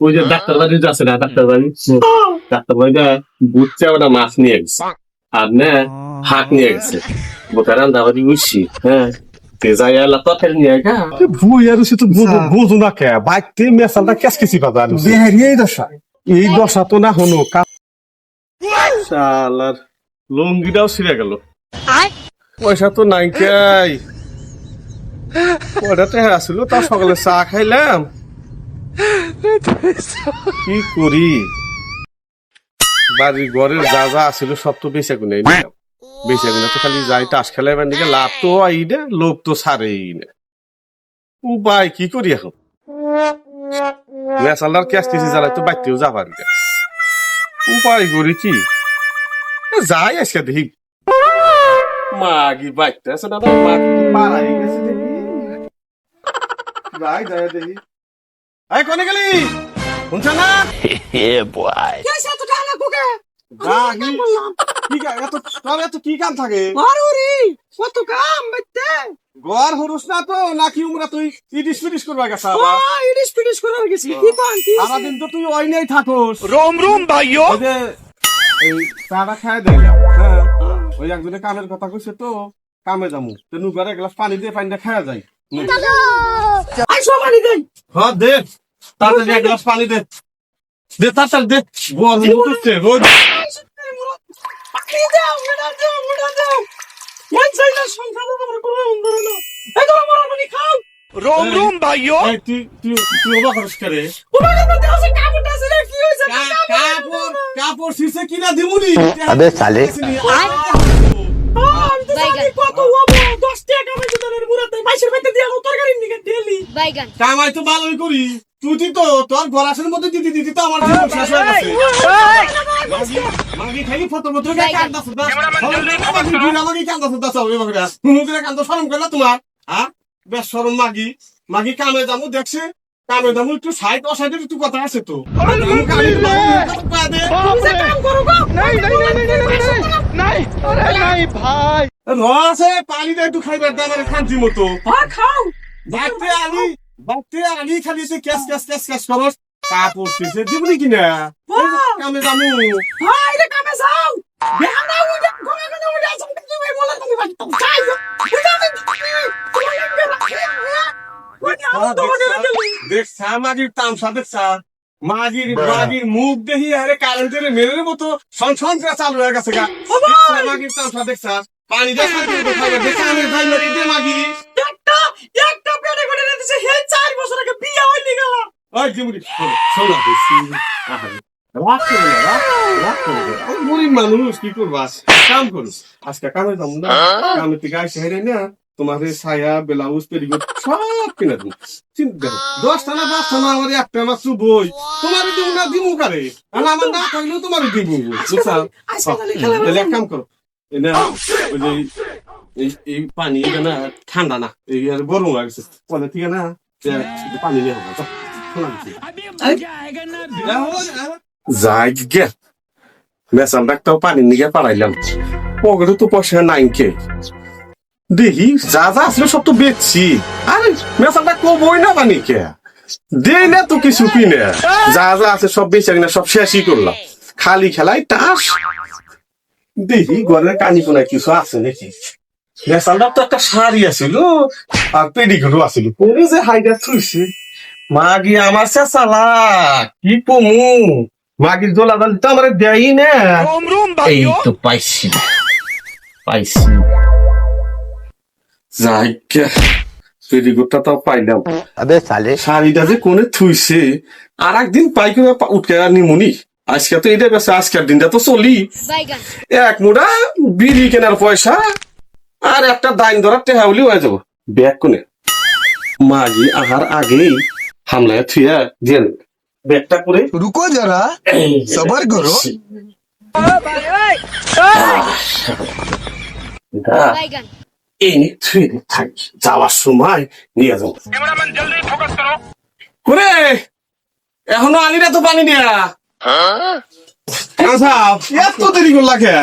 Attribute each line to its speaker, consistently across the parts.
Speaker 1: ওই যে ডাক্তার বাড়ি যাচ্ছে না ডাক্তার বাড়ি? ডাক্তার বাড়িটা বুঝছে ওটা মাছ নিয়ে গেছে। আর না হাট নিয়ে গেছে। বোকা রান্না বাড়ি উঠছি হ্যাঁ। তেজাই আলা নিয়ে
Speaker 2: ভুই আর বুঝো বুঝো না কে? বাইকতে কেস কেসি পাবা
Speaker 3: এই দশা।
Speaker 2: এই দশা তো না শালার লুঙ্গিটাও ছিঁড়ে গেল। পয়সা তো নাই কাই কয়টা টাকা আসলো তার সকালে চা খাইলাম। কি করি? বাড়ির ঘরের যা যা আসলো সব তো বেঁচে গুনে বেঁচে গুনে তো খালি যাই তাস খেলাইবার দিকে লাভ তো আই না, লোভ তো ছাড়েই না। উপায় কি করি এখন? মেসালার ক্যাশ কেসি জ্বালাই তো বাইতেও যাবার উপায় করি কি? যাই আজকে দেখি। মাগি বাইতে আছে না মাগি পাড়াই গেছে দেখি। যাই যাই দেখি। এই কোনে গেলি? শুনছ না?
Speaker 4: এ বয় কে সে তো
Speaker 2: টানা কুকে? আমি বললাম। কি কাম এত তবে এত কি কাম থাকে?
Speaker 4: মারুরি কত কাম বাইতে
Speaker 2: গর হরুস না তো? নাকি উমরা তুই ইডিস ফিডিস করবা গেছা
Speaker 4: ও হ্যাঁ, ইডিস ফিডিস করার গেছি। কি কাম কি সারা
Speaker 2: দিন তো তুই ওই নাই থাকোস।
Speaker 5: রোম
Speaker 2: রোম ভাইও এই চাটা খায় দে। হ্যাঁ ওই একজনে কামের কথা কইছে তো। কামে যামু। তো নুগারে গ্লাস পানি দিয়ে পানিটা খায়া যায়
Speaker 4: নাই
Speaker 2: হ্যাঁ
Speaker 4: কিনা
Speaker 2: দিমুনি।
Speaker 4: কত হব। 10 টাকা গেলি?
Speaker 6: বাইগান।
Speaker 2: কামাই তো ভালোই করি। তুই তো তোর গলাশের মধ্যে তো আমার জীবন শেষ হয়ে গেছে। হ্যাঁ? সাইড ও কথা আছে তো। দে। একটু খাইবার দাম খান্তি মতো।
Speaker 4: খাও।
Speaker 2: বাড়তে আনি বাড়তে আনি খালি সে ক্যাশ ক্যাশ ক্যাশ ক্যাশ করস কাপড় শিখে দিবনি কিনা? কামে যাব।
Speaker 4: হাই রে কামে যাও। বেহানা উইটা, ঘরে ঘরে উইটা, জমকে তুমি বলে তুমি আমি না।
Speaker 2: দেখছা মাগির তামসা দেখছা মাগির মাগির মুখ দেখি আরে কারেন্টের মেরের মতো করে চালু হয়ে গেছে গা। মাগির তামসা দেখছা পানি দেখা দেখছা আমি ভাই
Speaker 4: একটা পেটে করে রেখেছে হে চার বছর আগে বিয়ে হয়নি গেল
Speaker 2: ওই জিমুরি শোনা বেশি। গরিব মানুষ কি করবাস কাম করুস আজকে কামে যাব না। কামে থেকে আইসে হেরে না তোমার ছায়া ব্লাউজ পেরিগোট সব কিনে দেবো। চিন্তা করো দশটা না পাঁচটা না আমার একটা মাত্র বই তোমার দিব না দিমু কারে? আর আমার না থাকলেও তোমার দিব বুঝছা
Speaker 4: আজকে তাহলে
Speaker 2: এক কাম করো না ওই ঠান্ডা না, এই আর গরম লাগছে। যে পানি নিয়ে হবে। শোনা যাই গে মেসাল ডাক্তার পানির নিগে পাড়াইলাম পকেটে তো পয়সা নাই কে? দেখি, যা যা আসলে সব তো বেচছি। আরে মেসালটা কবই না পানি কে? দে না তো কিছু কিনে। যা যা আছে সব বেচে সব করলাম। খালি খেলাই তাস। দেখি, ঘরের কানি কোনায় কিছু আছে নাকি? নেশালটার তো একটা শাড়ি আছিল আর পেডিগুলো আছিল। যে হাইডা থুইছি মা গিয়ে আমার কি পমু মা জলাডাল জোলা দালি তো আমার দেয়ই না। এই তো যে কোনে থুইছে একদিন পাই উঠকে নিমুনি আজকে তো এটা আজকের দিনটা তো চলি। এক মুড়া বিড়ি কেনার পয়সা। আর একটা দাইন ধরার টেহা বলি হয়ে যাব। ব্যাগ কোনে? মাগি আহার আগেই হামলায় থুয়া দিয়ে ব্যাগটা করে? রুকো যারা সবার করো। যাওয়ার সময় নিয়ে এখনও আনি না তো পানি দিয়া। হ্যাঁ? এত দেরি করলা কে?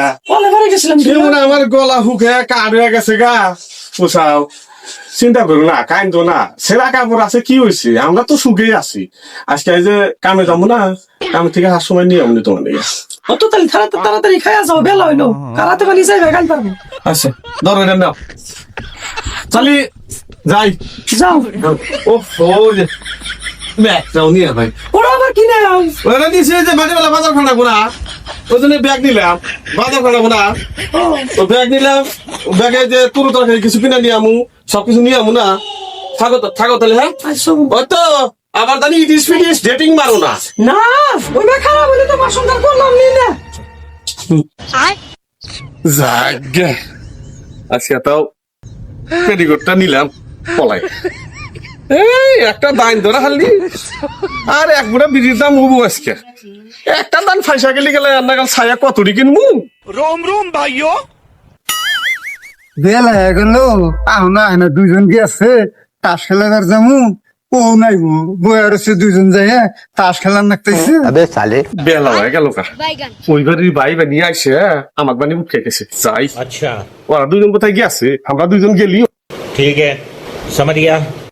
Speaker 4: গেছিলাম
Speaker 2: আমার গলা হুকে কাঠ হয়ে গেছে গা? পোষাও চিন্তা করো না কাইন্দ না। সেরা কাপড় আছে কি হয়েছে আমরা তো সুখেই আছি। আজকে যে কামে যাব না কামে থেকে হার সময় নিয়ে আমনি তোমার নিয়ে।
Speaker 4: অত তাহলে তাড়াতাড়ি তাড়াতাড়ি খাইয়া যাও বেলা হইল। কারাতে পারি যাইবে গাল পারব
Speaker 2: আচ্ছা ধরো এটা নাও। চালি যাই।
Speaker 4: যাও।
Speaker 2: ও ব্যাগটাও নিয়ে ভাই
Speaker 4: ওরা আবার কিনে আও
Speaker 2: ওরা দিয়েছে যে মাঝে বেলা বাজার খানা গোনা ওই জন্য ব্যাগ নিলাম বাজার খানা গোনা তো ব্যাগ নিলাম ব্যাগে যে তুরু তরকারি কিছু কিনে নিয়ে আমু সবকিছু নিয়ে আমু না। থাকো তো থাকো তাহলে হ্যাঁ? ওই তো আবার জানি ইটিস ফিটিস ডেটিং মারো না।
Speaker 4: না ওই মেয়ে খারাপ হলে তোমার সন্তান করলাম নি না।
Speaker 2: যাগে আজকে তাও পেটিকোটটা নিলাম পলাই। এই একটা দাইন ধরা খালি আর এক বুড়া বিড়ির দাম হবো আজকে একটা দান ফাইসা গেলি গেলে রান্না কাল ছায়া কতটি কিনবো
Speaker 5: रोम रोम भाइयों
Speaker 3: বেলা হয়ে গেল আহ না না দুইজন গেছে তাস খেলার যামু ও নাই বয়ার হচ্ছে দুইজন যাই তাস খেলার নাকতেছে
Speaker 2: বেলা হয়ে গেল কা ওই বাড়ির ভাই বানিয়ে আইসে আমার বানি উঠে গেছে যাই
Speaker 7: अच्छा
Speaker 2: ওরা দুজন কোথায় গেছে আমরা দুজন গেলি
Speaker 7: ठीक है समझ गया
Speaker 2: ভাই আইসা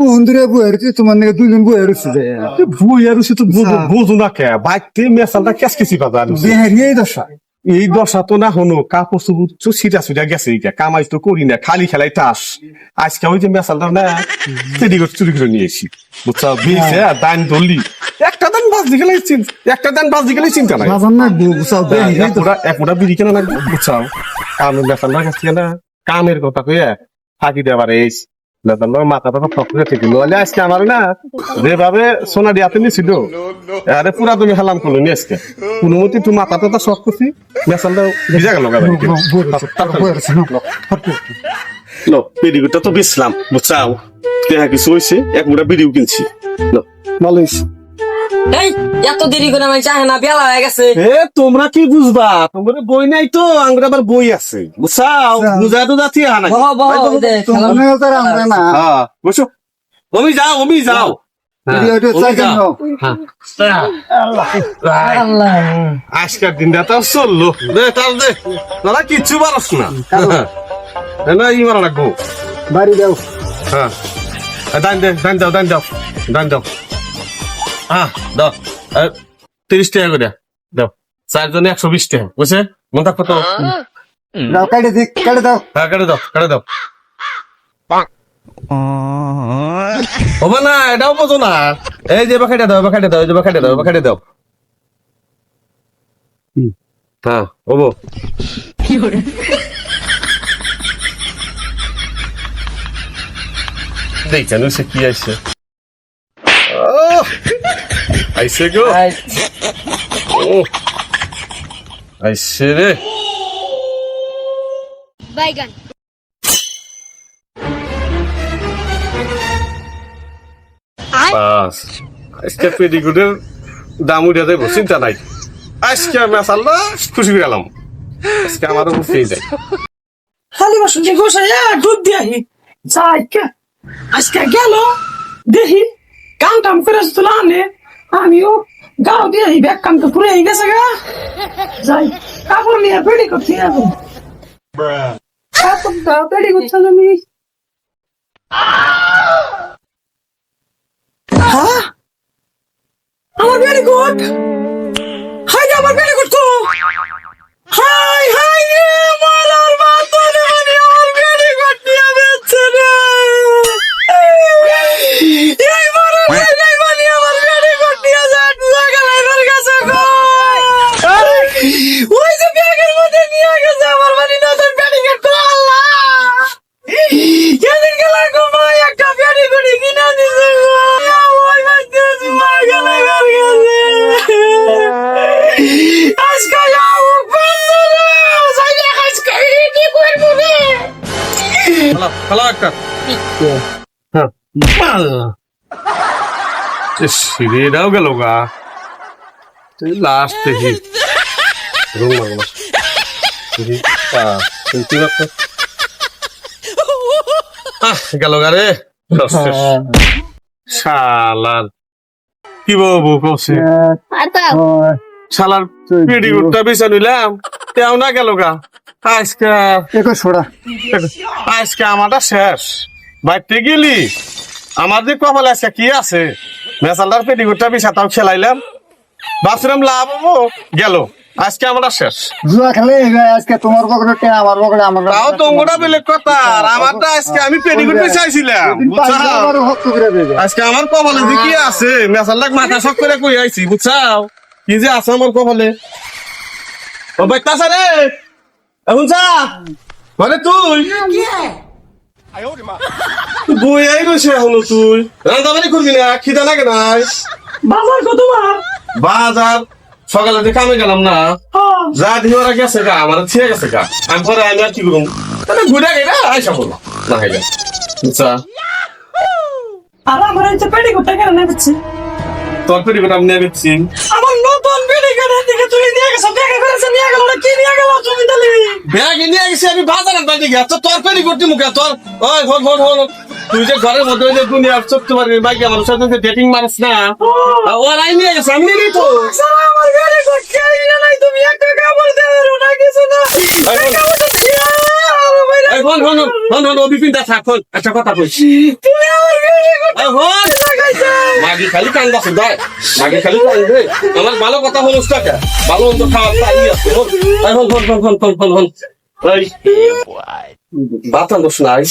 Speaker 3: বন্ধুরা বয়ার হচ্ছে তোমার নাকি দুইজন বয়ার হচ্ছে যাই
Speaker 2: বই আর তো বুঝো না কে বাইতে মেসালটা কেস কেসি বাজার
Speaker 3: বেহারিয়াই দশা।
Speaker 2: এই দশা তো না হনো কাপড় চুপুর তো সিটা সিটা গেছে এইটা কামাই তো করি না খালি খেলাই তাস। আজকে ওই যে মেসালটা না রেডি করে চুরি করে নিয়ে এসি বুঝছ? বিয়েছে দান ধরলি একটা দান বাজ দিকে একটা দান বাজ দিকে চিন্তা নাই।
Speaker 3: বাজার না বুঝাও
Speaker 2: এক বিড়ি কেন না বুঝছাও কামের মেসালটার কাছ না কামের কথা কইয়া ফাঁকি দেবার এই লেদার মাথা টাথা ফক করে ঠিক আজকে আমার না যেভাবে সোনা দিয়াতে নিছিল আরে পুরা তুমি হালাম করল নি আজকে। কোনো মতে তুই মাথা টাথা শখ করছি। মেসালটা ভিজা গেল লো বিড়িগুটা তো বেচলাম বুঝছাও? দেখা কিছু হয়েছে এক মুড়া বিড়িও কিনছি। লো। ভালো হয়েছে
Speaker 6: এই এত দেরি করে আমি চাহে না বেলা হয়ে গেছে।
Speaker 2: এ তোমরা কি বুঝবা? তোমার বই নাই তো আঙ্গুর আবার বই আছে। বুঝছাও? বুঝা তো যাচ্ছি আনা
Speaker 6: বহ বহ দে খেলাম
Speaker 3: তো আমরা না।
Speaker 2: হ্যাঁ বসো। যাও যাও। যাও।
Speaker 6: আল্লাহ।
Speaker 2: আজকের দিনটা তো চলল। দে তার দে। দাদা কিচ্ছু পারস না। না ই মারা লাগবো।
Speaker 3: বাড়ি দাও
Speaker 2: হ্যাঁ। দান দে দান দাও দান দাও। দান দাও। হ্যাঁ দাও। তিরিশ টাকা করে। দাও। চারজনে একশো বিশ টাকা বুঝছে? মন থাকব তো
Speaker 3: দাও কাটে দিক কাটে দাও।
Speaker 2: হ্যাঁ কেটে দাও কেটে দাও। হবে না এটাও বোঝো না। এই যে বাখাটে দাও বাখাটে দাও এই যে বাখাটে দাও বাখাটে দাও। হ্যাঁ দেখছেন সে কি আসছে? আহ! আইসে গো ও আইসে রে
Speaker 8: বাইগান
Speaker 2: আজকে পেডিগুডের দাম উঠে দেবো চিন্তা নাই। আজকে আমি আসাল্লা খুশি হয়ে গেলাম। আজকে আমারও পেয়ে যায়
Speaker 4: খালি বাসন যে গোসাইয়া দুধ দিয়ে যাই কে আজকে গেল দেখি। কাম টাম করে তুলা আনে, আমিও গাও দিয়ে ব্যাগ কাম তো পুরে গেছে গা। যাই, কাপড় নিয়ে পেড়ি করতে যাব। কাপড়টা পেড়ি করতে আমি হ্যাঁ আমার ভেরি গুড হাই আমার ভেরি গুড তো। হাই হাই ওই যে ব্যাগের মধ্যে নিয়ে গেছে আমার বাড়ি নতুন ভেরি গুড তো আল্লাহ! একটা ভেরি গুড কিনে দিছে গেলে বের গেছে। আজকে যাও
Speaker 2: হ্যাঁ। সিঁড়িটাও গেল গা। তুই লাস্ট দেখি। গেল গা রে শালার কি বাবু কছে শালার পেডিগুটটা বেচা নিলাম তেও না গেল গা আজকে
Speaker 3: একো ছোড়া
Speaker 2: আজকে আমারটা শেষ। বাইতে গেলি। আমার যে কপালে আজকে কি আছে? মেসালদার পেটিগুটটা বিষাতাও খেলাইলাম। ভাবছিলাম লাভ হব। গেল। আজকে আমারটা শেষ।
Speaker 3: জুয়া খেলে আজকে তোমার পকেটে আমার পকেটে আমার
Speaker 2: তাও তো ওটা বেলেগ কথা আর আমারটা আজকে আমি পেটিগুট চাইছিলাম বুঝছাও?
Speaker 3: হক্ত করে দেবে।
Speaker 2: আজকে আমার কপালে যে কি আছে মেসালদার মাথা শক করে কই আইছি বুঝছাও? কি যে আছে আমার কপালে। ও বাইতাছে রে! এখন যা মানে তুই? বই আই রয়েছে এখনও তুই? রান্না বাড়ি করবি না? খিদা লাগে নাই?
Speaker 4: বাজার কত বার?
Speaker 2: বাজার? সকালে তো কামে গেলাম না।
Speaker 4: হ্যাঁ।
Speaker 2: যা দিয়ে ওরা গেছে গা আমার ছিঁড়ে গেছে গা। আমি পরে আমি আর কি করুম তাহলে ঘুরে গেলে আইসা বলল না খাইলে আচ্ছা।
Speaker 4: আর আমার হচ্ছে পেটি করতে কেন নেবেছি
Speaker 2: তোর পেটি করে আমি নিয়ে গেছি
Speaker 4: নতুন পেটি করে দিকে তুমি নিয়ে গেছো দেখা করেছে নিয়ে গেল কি নিয়ে গেল তুমি তাহলে?
Speaker 2: ব্যাগ নিয়ে গেছি আমি বাজার দিকে তো তোর পেটি করতে মুখে তোর ওই ফোন ফোন ফোন তুই যে ঘরের মধ্যে যে দুনিয়ার চলতে পারবি বাইকে আমার সাথে ডেটিং মারিস না ওর আই নিয়ে গেছে আমি নিয়ে তো।
Speaker 4: আমার গাড়ি আইনা তুমি একটা কাপড় দেবে না কিছু না।
Speaker 2: ফোন ফোন ফোন ফোন ও বিপিনটা থাক ফোন একটা কথা কইছি
Speaker 4: তুমি আমার
Speaker 2: মাগি খালি কান্দা দেয় মাগি খালি কান্দে আমার ভালো কথা হলো টাকা ভালো মন্দ খাওয়ার তাই আছে ফোন এই phone phone phone phone phone phone phone এই বাতা দোষ নাই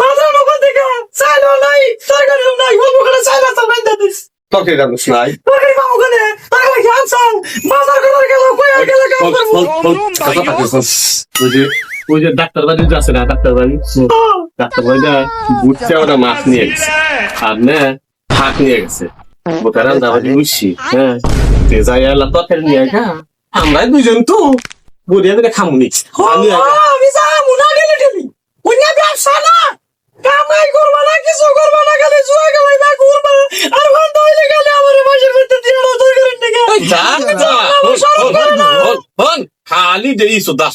Speaker 4: বাজার মুখ থেকে চাইলো নাই তরকারি নাই অন্য করে চাইলা তো নাই দিস
Speaker 2: তোকে দোষ নাই
Speaker 4: তরকারি পাবো কেনে তরকারি খান চাল বাজার করে গেল কই আর গেল কাম করব
Speaker 1: ওই যে ডাক্তার বাড়ি যে আছে না ডাক্তার বাড়ি? ডাক্তার বাড়িটা বুঝছে ওরা মাছ নিয়ে গেছে। আর না হাত নিয়ে গেছে। বোকা রান্না বুঝছি হ্যাঁ তে যাই আল্লাহ তরকারি নিয়ে গা আমরা দুজন তো। বলিয়া করে খামুনি আমি
Speaker 4: আমি যা মুনা গেলে গেলি। অন্য ব্যবসা না। কামাই করবা না কিছু করবা না খালি জুয়া কামাই না। করবা আর বন্ধ হইলে গেলে আমার মাসের ভিতরে দিয়ে তুই করেন
Speaker 1: এই যা যা। খালি দেই সুদাস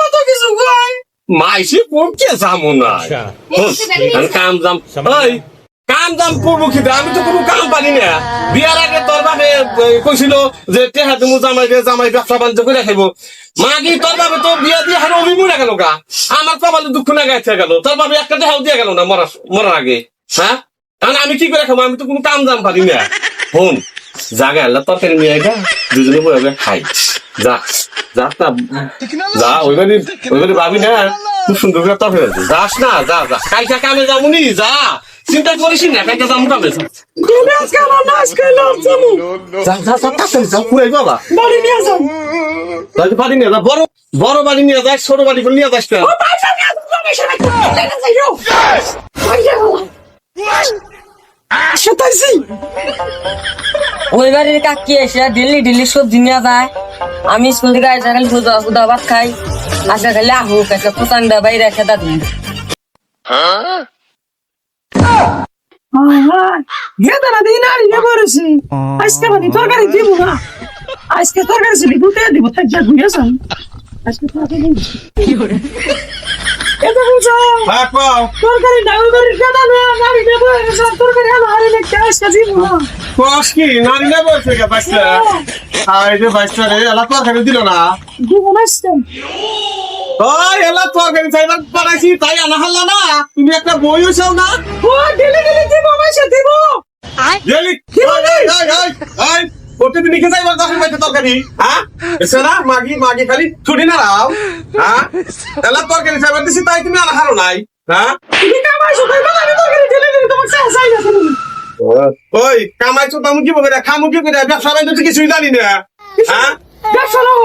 Speaker 4: কত কিছু কয়?
Speaker 1: মাইসি
Speaker 7: পড়কে
Speaker 1: আচ্ছা। কাম জাম ওই কাম দাম করব আমি তো কোনো কাম পারি না। বিয়ার আগে তোর কইছিল যে টেহা তুমি জামাই দিয়ে জামাই ব্যবসা বাণিজ্য করে খাইব। মাগি তোর তো বিয়া দিয়ে হারো অভিমু না গেল গা? আমার কপালে দুঃখ না গাইতে গেল। তোর বাপে একটা দেহাও দিয়ে গেল না মরা মরার আগে। হ্যাঁ? আমি কি করে খাব? আমি তো কোনো কাম দাম পারি না। হন জাগা তরকারি নিয়ে গা দুজনে বয়ে খাই। যা যা না যা ওইবারে ওইবারে ভাবি না খুব সুন্দর করে আছে। যাস না যা যা কাইটা কামে যামুনি যা। চিন্তা করিস না কাইটা যামু কামে যা।
Speaker 4: বড়
Speaker 1: বড় বাড়ি নিয়ে যাস ছোট বাড়ি নিয়ে যাস না।
Speaker 4: না সেটাইছি
Speaker 6: ওই বাড়ির কাকি এসে দিল্লি দিল্লি সবজি নিয়ে যায়। আমি স্কুল থেকে আসা খালি খুদা ভাত খাই। আসা খালি আহু কাছে ফুটান্ডা বাইরে খেদা দিই
Speaker 4: গেদা না দিন আর ইয়ে করেছি আজকে মানে তরকারি দিব না। আজকে তরকারি ছিল গুটে দিব তাই যা ঘুরে যান। আজকে তরকারি দিব। এটা বুঝো
Speaker 2: হ্যাঁ কও।
Speaker 4: তরকারি ডাউন করে গেদা না গাড়ি দেব তরকারি আমার হারে না
Speaker 2: কস কি নারী না বলছে কে বাইসটা আর এই যে বাইসটা রে এলা তরকারি দিল না
Speaker 4: দিব না?
Speaker 2: ওই এলা তরকারি চাইবার বানাইছি তাই আনা হাল্লা না? তুমি একটা বই হইছাও না?
Speaker 4: ও দিলে দিলে দিব মাসে দিব।
Speaker 2: গেলি ওই ওই ওই ওই ওই প্রতিদিন লিখে যাইবার দশ বাইতে তরকারি হ্যাঁ? না মাগি মাগি খালি ছুটি না রাও হ্যাঁ? তাহলে তরকারি চাইবার দিছি তাই তুমি আর হারো নাই হ্যাঁ?
Speaker 4: তুমি কামাইছো তাই বলে আমি তরকারি চাই না
Speaker 2: ওই কি বলে খামু কি করে ব্যবসা বাণিজ্য কিছুই জানি না হ্যাঁ?
Speaker 4: নাও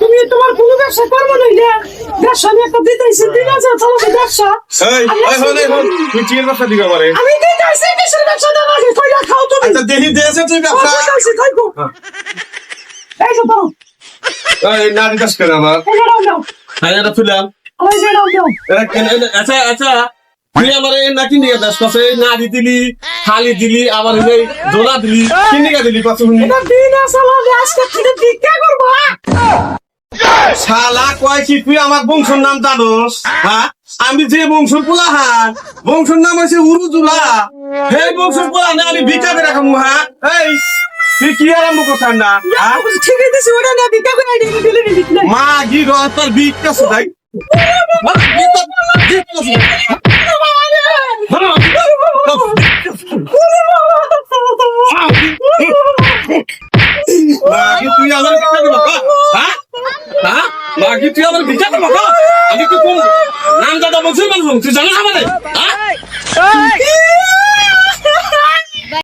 Speaker 4: তুমি তোমার কোনো ব্যবসা করব না ব্যবসা আমি একটা দিতেছি দিন আছে চলো ব্যবসা।
Speaker 2: তুই ব্যবসা
Speaker 4: আমি দিতেছি কিসের ব্যবসা খাও তুমি।
Speaker 2: আচ্ছা দেখি দিয়েছে তুই ব্যবসা?
Speaker 4: দিতেছি থাকো এই যে দাও
Speaker 2: এই না দিতাস কেন আমার?
Speaker 4: এই দাও দাও
Speaker 1: হ্যাঁ এটা তুলাম আচ্ছা আচ্ছা। দিলি খালি দিলি আবার দিলি
Speaker 2: শালা কয় কি তুই আমার নাম হ্যাঁ? আমি যে বংশুর পোলা হা বংশুর নাম হয়েছে উরুজুলা। হে বংশুর পোলা না আমি ভিক্ষা করে রাখাম হা হ্যাঁ? এই তুই কি আরম্ভ করছেন না হ্যাঁ?
Speaker 4: ঠিক ওটা না
Speaker 2: মা গি রহ তোর তুই আমার ভিক্ষা করব আমি কি কম নাম দাদা বলছিস মানুষ তুই জানিস আমাদের হ্যাঁ?